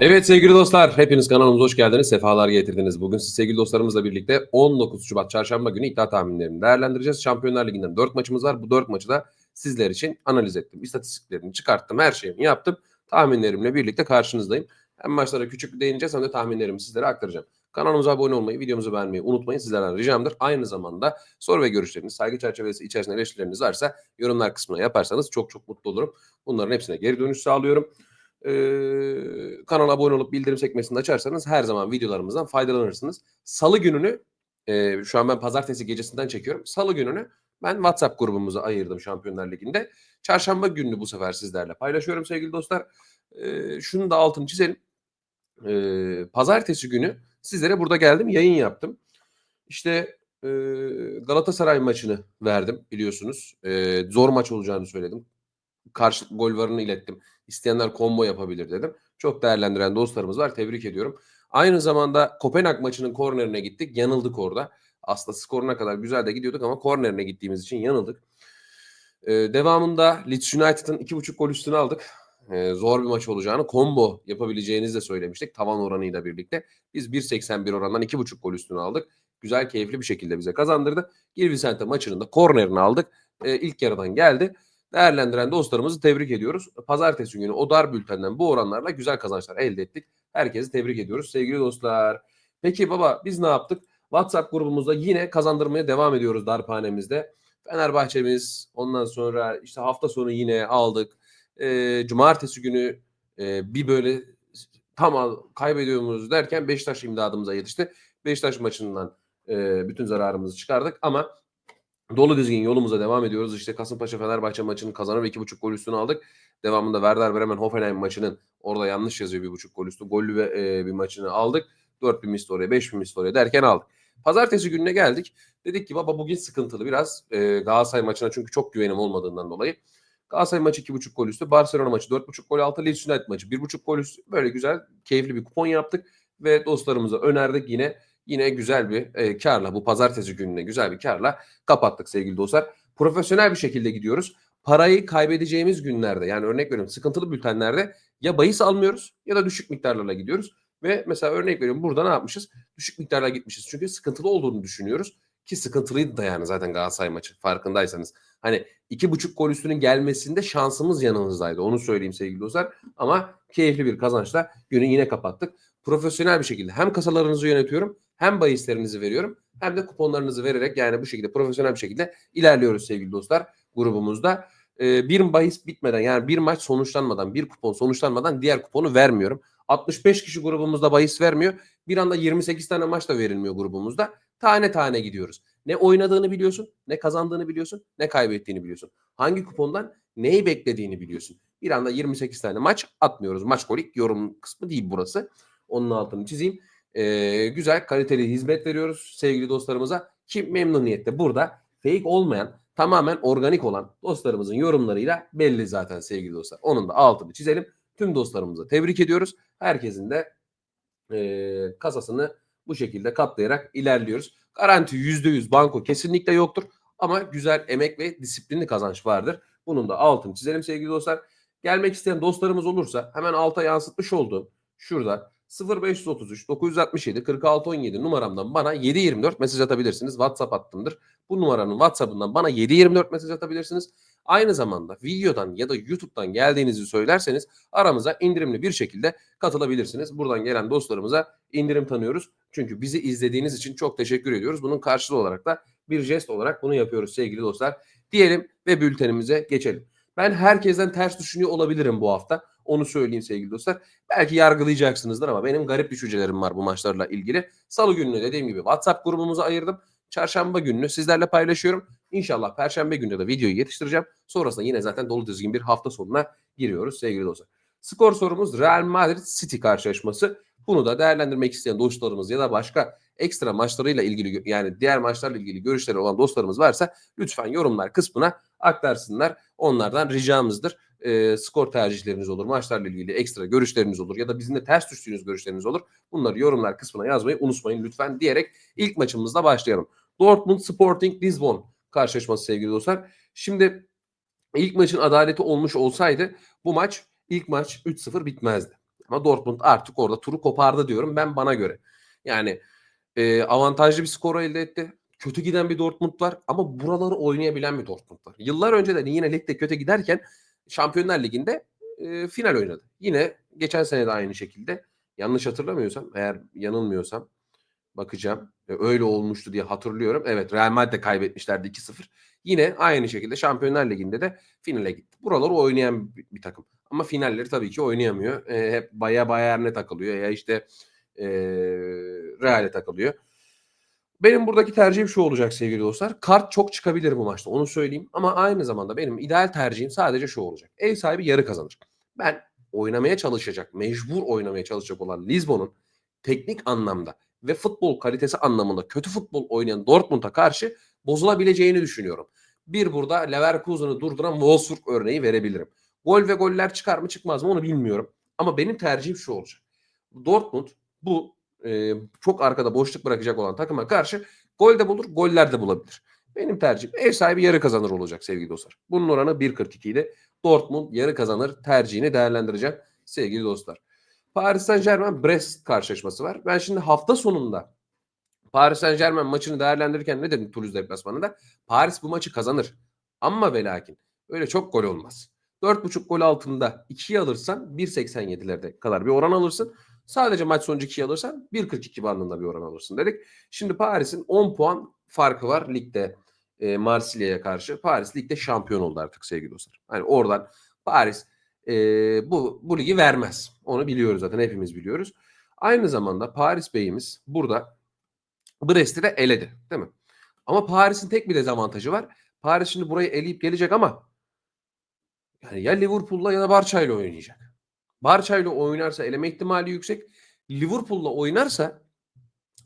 Evet sevgili dostlar, hepiniz kanalımıza hoş geldiniz, sefalar getirdiniz. Bugün siz sevgili dostlarımızla birlikte 19 Şubat Çarşamba günü iddia tahminlerini değerlendireceğiz. Şampiyonlar Ligi'nden 4 maçımız var. Bu 4 maçı da sizler için analiz ettim. İstatistiklerini çıkarttım, her şeyini yaptım. Tahminlerimle birlikte karşınızdayım. Hem maçlara küçük bir değineceğiz hem de tahminlerimi sizlere aktaracağım. Kanalımıza abone olmayı, videomuzu beğenmeyi unutmayın. Sizlerden ricamdır. Aynı zamanda soru ve görüşleriniz, saygı çerçevesi içerisinde eleştirileriniz varsa yorumlar kısmına yaparsanız çok çok mutlu olurum. Bunların hepsine geri dönüş sağlıyorum. Ee, kanala abone olup bildirim sekmesini açarsanız her zaman videolarımızdan faydalanırsınız. Salı gününü e, şu an ben pazartesi gecesinden çekiyorum. Salı gününü ben WhatsApp grubumuza ayırdım Şampiyonlar Ligi'nde. Çarşamba gününü bu sefer sizlerle paylaşıyorum sevgili dostlar. E, şunu da altını çizelim. E, pazartesi günü sizlere burada geldim yayın yaptım. İşte e, Galatasaray maçını verdim biliyorsunuz. E, zor maç olacağını söyledim. Karşılıklı gol varını ilettim. İsteyenler combo yapabilir dedim. Çok değerlendiren dostlarımız var. Tebrik ediyorum. Aynı zamanda Kopenhag maçının kornerine gittik. Yanıldık orada. Aslında skoruna kadar güzel de gidiyorduk ama kornerine gittiğimiz için yanıldık. Ee, devamında Leeds United'ın 2.5 gol üstüne aldık. Ee, zor bir maç olacağını, combo yapabileceğinizi de söylemiştik. Tavan oranıyla birlikte. Biz 1.81 orandan 2.5 gol üstüne aldık. Güzel, keyifli bir şekilde bize kazandırdı. Gil Vicente maçının da kornerini aldık. Ee, ilk yarıdan geldi değerlendiren dostlarımızı tebrik ediyoruz. Pazartesi günü o dar bültenden bu oranlarla güzel kazançlar elde ettik. Herkesi tebrik ediyoruz sevgili dostlar. Peki baba biz ne yaptık? WhatsApp grubumuzda yine kazandırmaya devam ediyoruz darphanemizde. Fenerbahçe'miz ondan sonra işte hafta sonu yine aldık. E, cumartesi günü e, bir böyle tam kaybediyoruz derken Beşiktaş imdadımıza yetişti. Beşiktaş maçından e, bütün zararımızı çıkardık ama Dolu dizgin yolumuza devam ediyoruz. İşte Kasımpaşa Fenerbahçe maçını kazanıp 2.5 gol üstüne aldık. Devamında Werder Bremen Hoffenheim maçının orada yanlış yazıyor 1.5 gol üstü. Gollü ve e, bir maçını aldık. 4 misli oraya 5 misli oraya derken aldık. Pazartesi gününe geldik. Dedik ki baba bugün sıkıntılı biraz. E, Galatasaray maçına çünkü çok güvenim olmadığından dolayı. Galatasaray maçı 2.5 gol üstü. Barcelona maçı 4.5 gol altı. Leeds United maçı 1.5 gol üstü. Böyle güzel keyifli bir kupon yaptık. Ve dostlarımıza önerdik yine yine güzel bir e, karla bu pazartesi gününe güzel bir karla kapattık sevgili dostlar. Profesyonel bir şekilde gidiyoruz. Parayı kaybedeceğimiz günlerde yani örnek veriyorum sıkıntılı bültenlerde ya bahis almıyoruz ya da düşük miktarlarla gidiyoruz. Ve mesela örnek veriyorum burada ne yapmışız? Düşük miktarla gitmişiz. Çünkü sıkıntılı olduğunu düşünüyoruz. Ki sıkıntılıydı da yani zaten Galatasaray maçı farkındaysanız. Hani iki buçuk gol üstünün gelmesinde şansımız yanımızdaydı. Onu söyleyeyim sevgili dostlar. Ama keyifli bir kazançla günü yine kapattık. Profesyonel bir şekilde hem kasalarınızı yönetiyorum hem bahislerinizi veriyorum hem de kuponlarınızı vererek yani bu şekilde profesyonel bir şekilde ilerliyoruz sevgili dostlar grubumuzda. Ee, bir bahis bitmeden yani bir maç sonuçlanmadan bir kupon sonuçlanmadan diğer kuponu vermiyorum. 65 kişi grubumuzda bahis vermiyor. Bir anda 28 tane maç da verilmiyor grubumuzda. Tane tane gidiyoruz. Ne oynadığını biliyorsun, ne kazandığını biliyorsun, ne kaybettiğini biliyorsun. Hangi kupondan neyi beklediğini biliyorsun. Bir anda 28 tane maç atmıyoruz. Maç kolik yorum kısmı değil burası. Onun altını çizeyim e, güzel kaliteli hizmet veriyoruz sevgili dostlarımıza ki memnuniyetle burada fake olmayan tamamen organik olan dostlarımızın yorumlarıyla belli zaten sevgili dostlar. Onun da altını çizelim. Tüm dostlarımıza tebrik ediyoruz. Herkesin de e, kasasını bu şekilde katlayarak ilerliyoruz. Garanti %100 banko kesinlikle yoktur. Ama güzel emek ve disiplinli kazanç vardır. Bunun da altını çizelim sevgili dostlar. Gelmek isteyen dostlarımız olursa hemen alta yansıtmış olduğum şurada 0533 967 46 17 numaramdan bana 724 mesaj atabilirsiniz. WhatsApp hattımdır. Bu numaranın WhatsApp'ından bana 724 mesaj atabilirsiniz. Aynı zamanda videodan ya da YouTube'dan geldiğinizi söylerseniz aramıza indirimli bir şekilde katılabilirsiniz. Buradan gelen dostlarımıza indirim tanıyoruz. Çünkü bizi izlediğiniz için çok teşekkür ediyoruz. Bunun karşılığı olarak da bir jest olarak bunu yapıyoruz sevgili dostlar. Diyelim ve bültenimize geçelim. Ben herkesten ters düşünüyor olabilirim bu hafta. Onu söyleyeyim sevgili dostlar. Belki yargılayacaksınızdır ama benim garip düşüncelerim var bu maçlarla ilgili. Salı gününü dediğim gibi WhatsApp grubumuza ayırdım. Çarşamba gününü sizlerle paylaşıyorum. İnşallah Perşembe günü de videoyu yetiştireceğim. Sonrasında yine zaten dolu düzgün bir hafta sonuna giriyoruz sevgili dostlar. Skor sorumuz Real Madrid City karşılaşması. Bunu da değerlendirmek isteyen dostlarımız ya da başka ekstra maçlarıyla ilgili yani diğer maçlarla ilgili görüşleri olan dostlarımız varsa lütfen yorumlar kısmına aktarsınlar. Onlardan ricamızdır e, skor tercihleriniz olur, maçlarla ilgili ekstra görüşleriniz olur ya da bizimle ters düştüğünüz görüşleriniz olur. Bunları yorumlar kısmına yazmayı unutmayın lütfen diyerek ilk maçımızla başlayalım. Dortmund Sporting Lisbon karşılaşması sevgili dostlar. Şimdi ilk maçın adaleti olmuş olsaydı bu maç ilk maç 3-0 bitmezdi. Ama Dortmund artık orada turu kopardı diyorum ben bana göre. Yani e, avantajlı bir skor elde etti. Kötü giden bir Dortmund var ama buraları oynayabilen bir Dortmund var. Yıllar önce de yine ligde kötü giderken Şampiyonlar Ligi'nde e, final oynadı. Yine geçen sene de aynı şekilde. Yanlış hatırlamıyorsam, eğer yanılmıyorsam bakacağım. E, öyle olmuştu diye hatırlıyorum. Evet Real Madrid'de kaybetmişlerdi 2-0. Yine aynı şekilde Şampiyonlar Ligi'nde de finale gitti. Buraları oynayan bir, bir takım. Ama finalleri tabii ki oynayamıyor. E, hep baya Bayern'e takılıyor ya işte e, Real'e takılıyor. Benim buradaki tercihim şu olacak sevgili dostlar. Kart çok çıkabilir bu maçta onu söyleyeyim. Ama aynı zamanda benim ideal tercihim sadece şu olacak. Ev sahibi yarı kazanır. Ben oynamaya çalışacak, mecbur oynamaya çalışacak olan Lisbon'un teknik anlamda ve futbol kalitesi anlamında kötü futbol oynayan Dortmund'a karşı bozulabileceğini düşünüyorum. Bir burada Leverkusen'ı durduran Wolfsburg örneği verebilirim. Gol ve goller çıkar mı çıkmaz mı onu bilmiyorum. Ama benim tercihim şu olacak. Dortmund bu e, çok arkada boşluk bırakacak olan takıma karşı gol de bulur, goller de bulabilir. Benim tercihim ev sahibi yarı kazanır olacak sevgili dostlar. Bunun oranı 1.42 ile Dortmund yarı kazanır tercihini değerlendireceğim sevgili dostlar. Paris Saint Germain Brest karşılaşması var. Ben şimdi hafta sonunda Paris Saint Germain maçını değerlendirirken ne dedim Toulouse deplasmanında? Paris bu maçı kazanır. Ama ve lakin öyle çok gol olmaz. 4.5 gol altında 2'yi alırsan 1.87'lerde kadar bir oran alırsın. Sadece maç sonucu 2'yi alırsan 1.42 bandında bir oran alırsın dedik. Şimdi Paris'in 10 puan farkı var ligde e, Marsilya'ya karşı. Paris ligde şampiyon oldu artık sevgili dostlar. Hani oradan Paris e, bu, bu ligi vermez. Onu biliyoruz zaten hepimiz biliyoruz. Aynı zamanda Paris Bey'imiz burada Brest'i de eledi değil mi? Ama Paris'in tek bir dezavantajı var. Paris şimdi burayı eleyip gelecek ama yani ya Liverpool'la ya da Barça'yla oynayacak. Barça'yla oynarsa eleme ihtimali yüksek. Liverpool'la oynarsa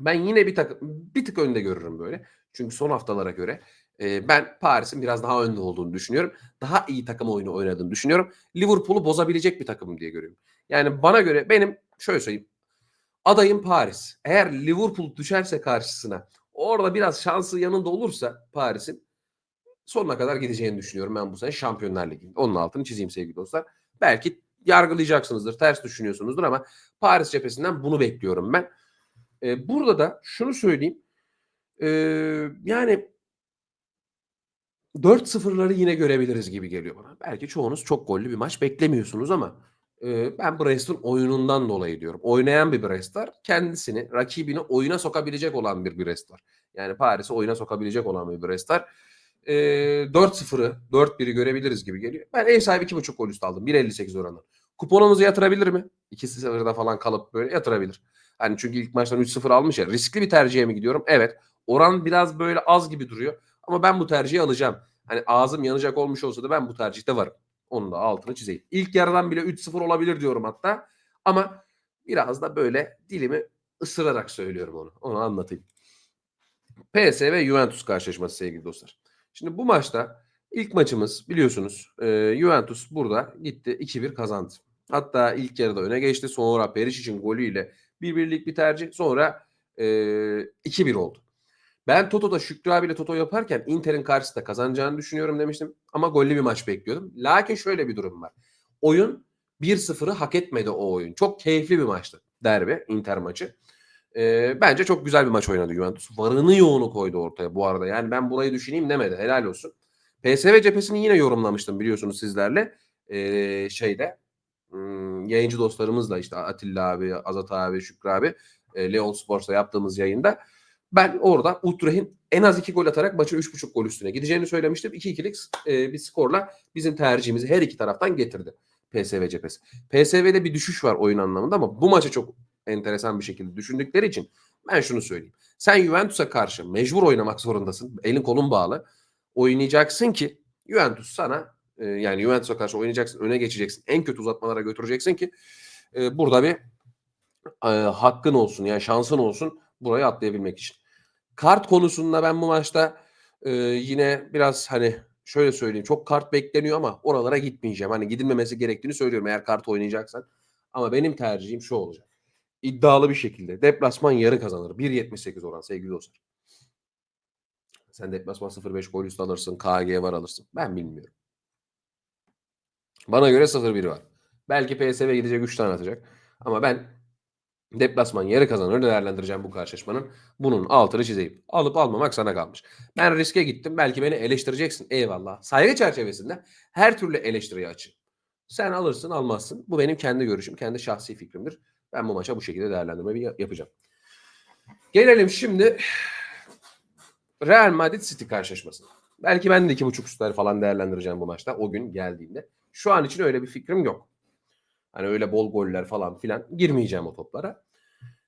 ben yine bir takım bir tık önde görürüm böyle. Çünkü son haftalara göre e, ben Paris'in biraz daha önde olduğunu düşünüyorum. Daha iyi takım oyunu oynadığını düşünüyorum. Liverpool'u bozabilecek bir takım diye görüyorum. Yani bana göre benim şöyle söyleyeyim. Adayım Paris. Eğer Liverpool düşerse karşısına orada biraz şansı yanında olursa Paris'in sonuna kadar gideceğini düşünüyorum ben bu sene Şampiyonlar Ligi'nde. Onun altını çizeyim sevgili dostlar. Belki yargılayacaksınızdır, ters düşünüyorsunuzdur ama Paris cephesinden bunu bekliyorum ben. Ee, burada da şunu söyleyeyim. Ee, yani 4-0'ları yine görebiliriz gibi geliyor bana. Belki çoğunuz çok gollü bir maç beklemiyorsunuz ama e, ben Brest'in oyunundan dolayı diyorum. Oynayan bir Brest var. Kendisini, rakibini oyuna sokabilecek olan bir Brest var. Yani Paris'i oyuna sokabilecek olan bir Brest var. E, 4-0'ı, 4-1'i görebiliriz gibi geliyor. Ben ev sahibi 2.5 gol üstü aldım. 1.58 oranı. Kuponumuzu yatırabilir mi? 2-0'da falan kalıp böyle yatırabilir. Hani çünkü ilk maçtan 3-0 almış ya. Riskli bir tercihe mi gidiyorum? Evet. Oran biraz böyle az gibi duruyor. Ama ben bu tercihi alacağım. Hani ağzım yanacak olmuş olsa da ben bu tercihte varım. Onun da altını çizeyim. İlk yarıdan bile 3-0 olabilir diyorum hatta. Ama biraz da böyle dilimi ısırarak söylüyorum onu. Onu anlatayım. PSV ve Juventus karşılaşması sevgili dostlar. Şimdi bu maçta ilk maçımız biliyorsunuz e, Juventus burada gitti 2-1 kazandı. Hatta ilk yarıda öne geçti. Sonra Perisic'in golüyle bir birlik bir tercih. Sonra e, 2-1 oldu. Ben Toto'da Şükrü abiyle Toto yaparken Inter'in karşısında kazanacağını düşünüyorum demiştim. Ama gollü bir maç bekliyordum. Lakin şöyle bir durum var. Oyun 1-0'ı hak etmedi o oyun. Çok keyifli bir maçtı derbi Inter maçı. Ee, bence çok güzel bir maç oynadı Juventus. Varını yoğunu koydu ortaya bu arada. Yani ben burayı düşüneyim demedi. Helal olsun. PSV cephesini yine yorumlamıştım biliyorsunuz sizlerle. Ee, şeyde hmm, yayıncı dostlarımızla işte Atilla abi, Azat abi, Şükrü abi e, Leon Sports'ta yaptığımız yayında ben orada Utrecht'in en az iki gol atarak maçı 3.5 gol üstüne gideceğini söylemiştim. 2-2'lik e, bir skorla bizim tercihimizi her iki taraftan getirdi PSV cephesi. PSV'de bir düşüş var oyun anlamında ama bu maçı çok enteresan bir şekilde düşündükleri için ben şunu söyleyeyim. Sen Juventus'a karşı mecbur oynamak zorundasın. Elin kolun bağlı. Oynayacaksın ki Juventus sana e, yani Juventus'a karşı oynayacaksın, öne geçeceksin. En kötü uzatmalara götüreceksin ki e, burada bir e, hakkın olsun yani şansın olsun burayı atlayabilmek için. Kart konusunda ben bu maçta yine biraz hani şöyle söyleyeyim çok kart bekleniyor ama oralara gitmeyeceğim. Hani gidilmemesi gerektiğini söylüyorum eğer kart oynayacaksan. Ama benim tercihim şu olacak. İddialı bir şekilde deplasman yarı kazanır. 1.78 oran sevgili dostlar. Sen deplasman 0.5 gol üstü alırsın. KG var alırsın. Ben bilmiyorum. Bana göre 0-1 var. Belki PSV gidecek 3 tane atacak. Ama ben deplasman yarı kazanır değerlendireceğim bu karşılaşmanın. Bunun altını çizeyim. Alıp almamak sana kalmış. Ben riske gittim. Belki beni eleştireceksin. Eyvallah. Saygı çerçevesinde her türlü eleştiriye açığım. Sen alırsın almazsın. Bu benim kendi görüşüm, kendi şahsi fikrimdir. Ben bu maça bu şekilde değerlendirme yapacağım. Gelelim şimdi Real Madrid City karşılaşmasına. Belki ben de iki buçuk üstler falan değerlendireceğim bu maçta o gün geldiğinde. Şu an için öyle bir fikrim yok. Hani öyle bol goller falan filan girmeyeceğim o toplara.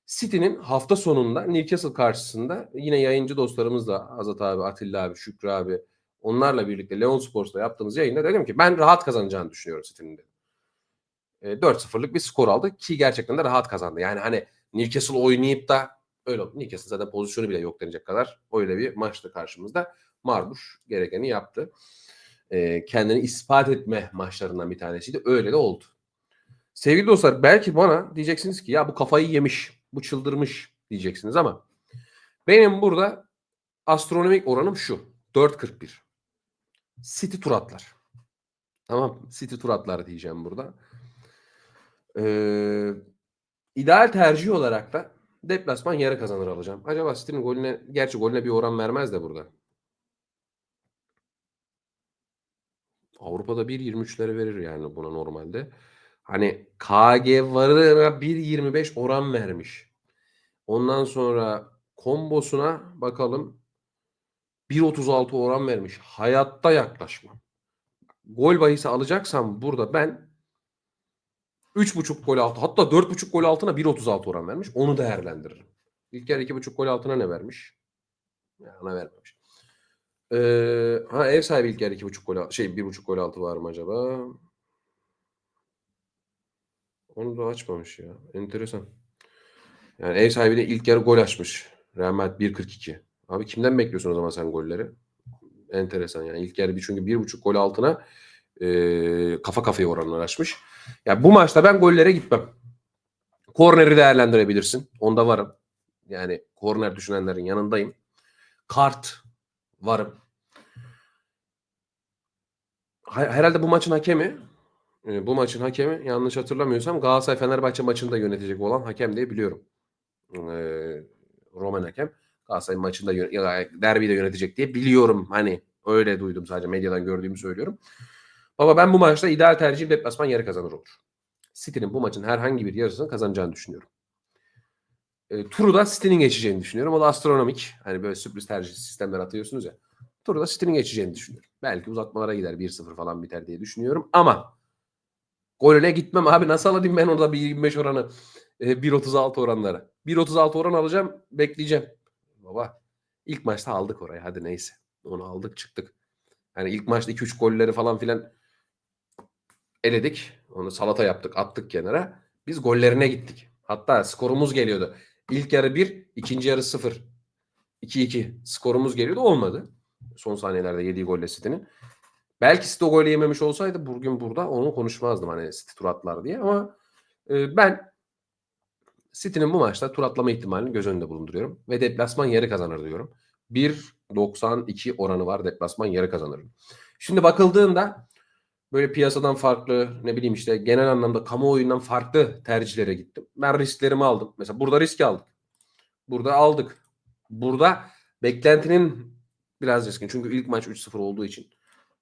City'nin hafta sonunda Newcastle karşısında yine yayıncı dostlarımız da Azat abi, Atilla abi, Şükrü abi onlarla birlikte Leon Sports'ta yaptığımız yayında dedim ki ben rahat kazanacağını düşünüyorum City'nin de. E, 4-0'lık bir skor aldı ki gerçekten de rahat kazandı. Yani hani Newcastle oynayıp da öyle oldu. Newcastle zaten pozisyonu bile yok denecek kadar öyle bir maçtı karşımızda. Marbuş gerekeni yaptı. E, kendini ispat etme maçlarından bir tanesiydi. Öyle de oldu. Sevgili dostlar belki bana diyeceksiniz ki ya bu kafayı yemiş, bu çıldırmış diyeceksiniz ama benim burada astronomik oranım şu. 4.41. City tur atlar. Tamam City tur atlar diyeceğim burada. Ee, ideal tercih olarak da deplasman yarı kazanır alacağım. Acaba City'nin golüne, gerçi golüne bir oran vermez de burada. Avrupa'da 1.23'lere verir yani buna normalde. Hani KG varına 1.25 oran vermiş. Ondan sonra kombosuna bakalım 1.36 oran vermiş. Hayatta yaklaşmam. Gol bahisi alacaksam burada ben 3.5 gol altı hatta 4.5 gol altına 1.36 oran vermiş. Onu değerlendiririm. İlker 2.5 gol altına ne vermiş? Ya, ona vermemiş. Ee, ha ev sahibi İlker 2.5 gol al- şey 1.5 gol altı var mı acaba? Onu da açmamış ya. Enteresan. Yani ev sahibi de ilk yarı gol açmış. Real Madrid 1.42. Abi kimden bekliyorsun o zaman sen golleri? Enteresan yani. İlk yarı bir çünkü 1.5 gol altına e, kafa kafaya oranlar açmış. Ya bu maçta ben gollere gitmem. Korneri değerlendirebilirsin. Onda varım. Yani korner düşünenlerin yanındayım. Kart varım. Ha- Herhalde bu maçın hakemi e, bu maçın hakemi yanlış hatırlamıyorsam Galatasaray Fenerbahçe maçını da yönetecek olan hakem diye biliyorum. E, Roman hakem. Galatasaray maçında ya, derbiyi de yönetecek diye biliyorum. Hani öyle duydum sadece medyadan gördüğümü söylüyorum. Baba ben bu maçta ideal tercihim deplasman yarı kazanır olur. City'nin bu maçın herhangi bir yarısını kazanacağını düşünüyorum. E, turu da City'nin geçeceğini düşünüyorum. O da astronomik. Hani böyle sürpriz tercih sistemler atıyorsunuz ya. Turu da City'nin geçeceğini düşünüyorum. Belki uzatmalara gider 1-0 falan biter diye düşünüyorum. Ama golüne gitmem abi. Nasıl alayım ben orada 1.25 oranı? E, 1.36 oranlara. 1.36 oran alacağım. Bekleyeceğim. Baba ilk maçta aldık orayı. Hadi neyse. Onu aldık çıktık. Yani ilk maçta 2-3 golleri falan filan eledik. Onu salata yaptık, attık kenara. Biz gollerine gittik. Hatta skorumuz geliyordu. İlk yarı 1, ikinci yarı 0. 2-2 skorumuz geliyordu. Olmadı. Son saniyelerde yediği golle City'nin. Belki City o golü yememiş olsaydı bugün burada onu konuşmazdım hani City tur atlar diye ama e, ben City'nin bu maçta tur atlama ihtimalini göz önünde bulunduruyorum ve deplasman yarı kazanır diyorum. 1.92 oranı var deplasman yarı kazanır. Şimdi bakıldığında böyle piyasadan farklı ne bileyim işte genel anlamda kamuoyundan farklı tercihlere gittim. Ben risklerimi aldım. Mesela burada risk aldık. Burada aldık. Burada beklentinin biraz riskin. Çünkü ilk maç 3-0 olduğu için.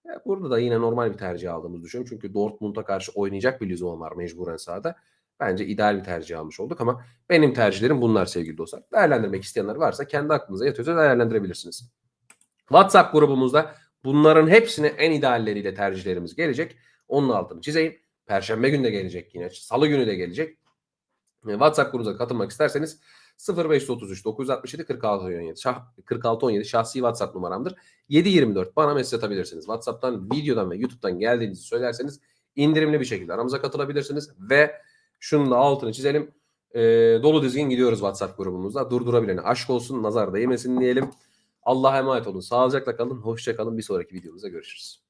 Ya burada da yine normal bir tercih aldığımızı düşünüyorum. Çünkü Dortmund'a karşı oynayacak bir Lizon var mecburen sahada. Bence ideal bir tercih almış olduk ama benim tercihlerim bunlar sevgili dostlar. Değerlendirmek isteyenler varsa kendi aklınıza yatıyorsa değerlendirebilirsiniz. WhatsApp grubumuzda bunların hepsine en idealleriyle tercihlerimiz gelecek. Onun altını çizeyim. Perşembe günü de gelecek yine. Salı günü de gelecek. E, WhatsApp grubumuza katılmak isterseniz 0533 967 46 17 şah, 46 17 şahsi WhatsApp numaramdır. 724 bana mesaj atabilirsiniz. WhatsApp'tan, videodan ve YouTube'dan geldiğinizi söylerseniz indirimli bir şekilde aramıza katılabilirsiniz ve şunun da altını çizelim. E, dolu dizgin gidiyoruz WhatsApp grubumuzda. Durdurabilene aşk olsun, nazar değmesin diyelim. Allah'a emanet olun. Sağlıcakla kalın. Hoşça kalın. Bir sonraki videomuzda görüşürüz.